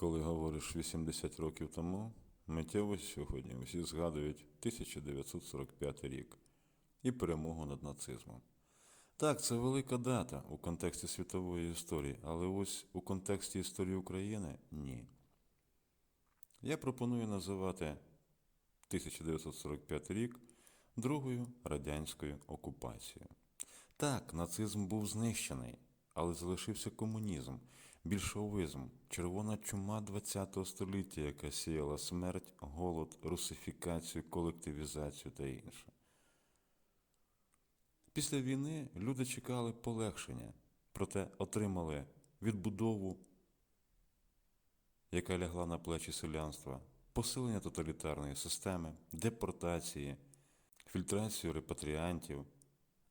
Коли говориш 80 років тому, миттєво сьогодні усі згадують 1945 рік і перемогу над нацизмом. Так, це велика дата у контексті світової історії, але ось у контексті історії України ні. Я пропоную називати 1945 рік другою радянською окупацією. Так, нацизм був знищений, але залишився комунізм, більшовизм, червона чума ХХ століття, яка сіяла смерть, голод, русифікацію, колективізацію та інше. Після війни люди чекали полегшення, проте отримали відбудову, яка лягла на плечі селянства, посилення тоталітарної системи, депортації, фільтрацію репатріантів,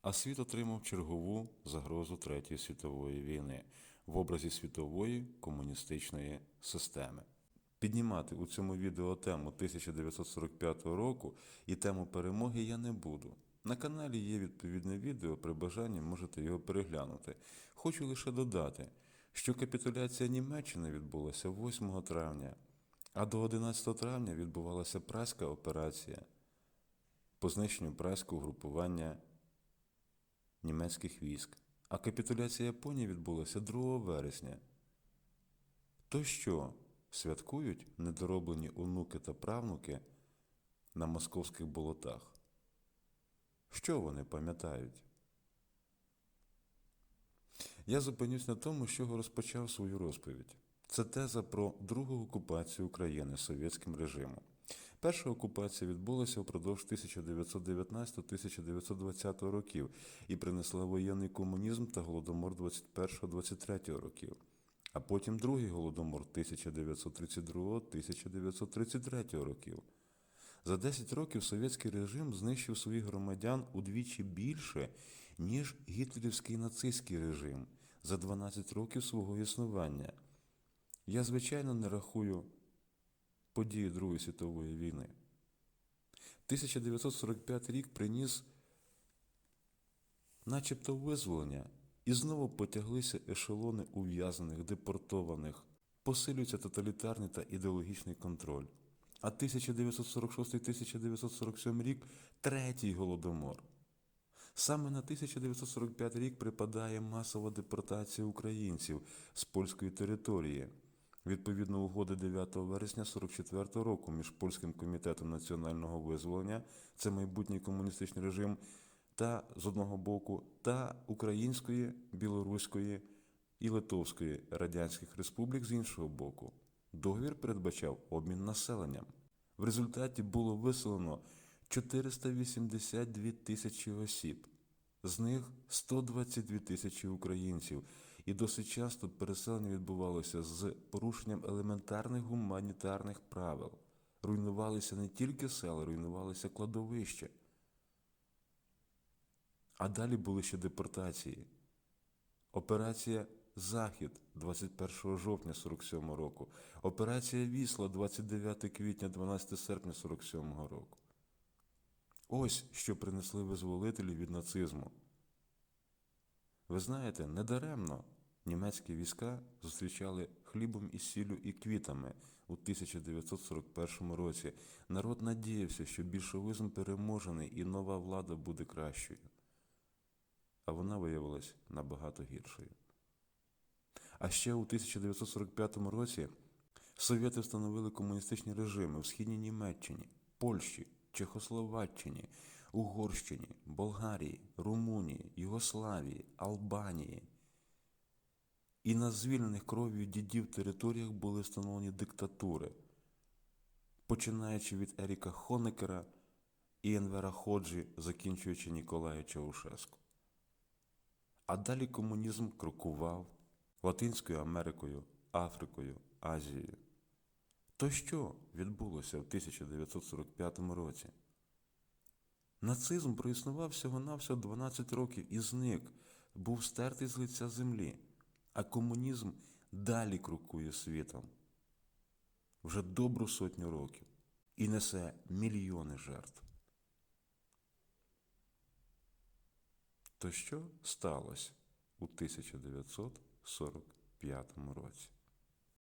а світ отримав чергову загрозу Третьої світової війни в образі світової комуністичної системи. Піднімати у цьому відео тему 1945 року і тему перемоги я не буду. На каналі є відповідне відео, при бажанні можете його переглянути. Хочу лише додати, що капітуляція Німеччини відбулася 8 травня, а до 11 травня відбувалася праська операція по знищенню праського групування німецьких військ, а капітуляція Японії відбулася 2 вересня. То що, святкують недороблені онуки та правнуки на московських болотах? Що вони пам'ятають? Я зупинюсь на тому, з чого розпочав свою розповідь. Це теза про другу окупацію України совєтським режимом. Перша окупація відбулася впродовж 1919-1920 років і принесла воєнний комунізм та голодомор 21-23 років, а потім другий голодомор 1932-1933 років. За 10 років совєтський режим знищив своїх громадян удвічі більше, ніж гітлерівський нацистський режим за 12 років свого існування. Я, звичайно, не рахую події Другої світової війни. 1945 рік приніс начебто визволення, і знову потяглися ешелони ув'язнених, депортованих, посилюється тоталітарний та ідеологічний контроль. А 1946-1947 рік третій голодомор. Саме на 1945 рік припадає масова депортація українців з польської території. Відповідно угоди 9 вересня 44 року між Польським комітетом національного визволення, це майбутній комуністичний режим, та з одного боку, та Української, Білоруської і Литовської радянських республік з іншого боку. Договір передбачав обмін населенням. В результаті було виселено 482 тисячі осіб, з них 122 тисячі українців, і досить часто переселення відбувалося з порушенням елементарних гуманітарних правил. Руйнувалися не тільки села, руйнувалися кладовища. А далі були ще депортації. Операція Захід 21 жовтня 47 року, операція Вісла 29 квітня 12 серпня 47 року. Ось що принесли визволителі від нацизму. Ви знаєте, недаремно німецькі війська зустрічали хлібом і сіллю і квітами у 1941 році. Народ надіявся, що більшовизм переможений і нова влада буде кращою. А вона виявилась набагато гіршою. А ще у 1945 році совєти встановили комуністичні режими в Східній Німеччині, Польщі, Чехословаччині, Угорщині, Болгарії, Румунії, Югославії, Албанії. І на звільнених кров'ю дідів територіях були встановлені диктатури, починаючи від Еріка Хонекера і Енвера Ходжі, закінчуючи Ніколая Чаушеску. А далі комунізм крокував Латинською Америкою, Африкою, Азією. То що відбулося в 1945 році? Нацизм проіснував всього-навсього 12 років і зник, був стертий з лиця землі, а комунізм далі крокує світом вже добру сотню років і несе мільйони жертв. То що сталося у 1945 році?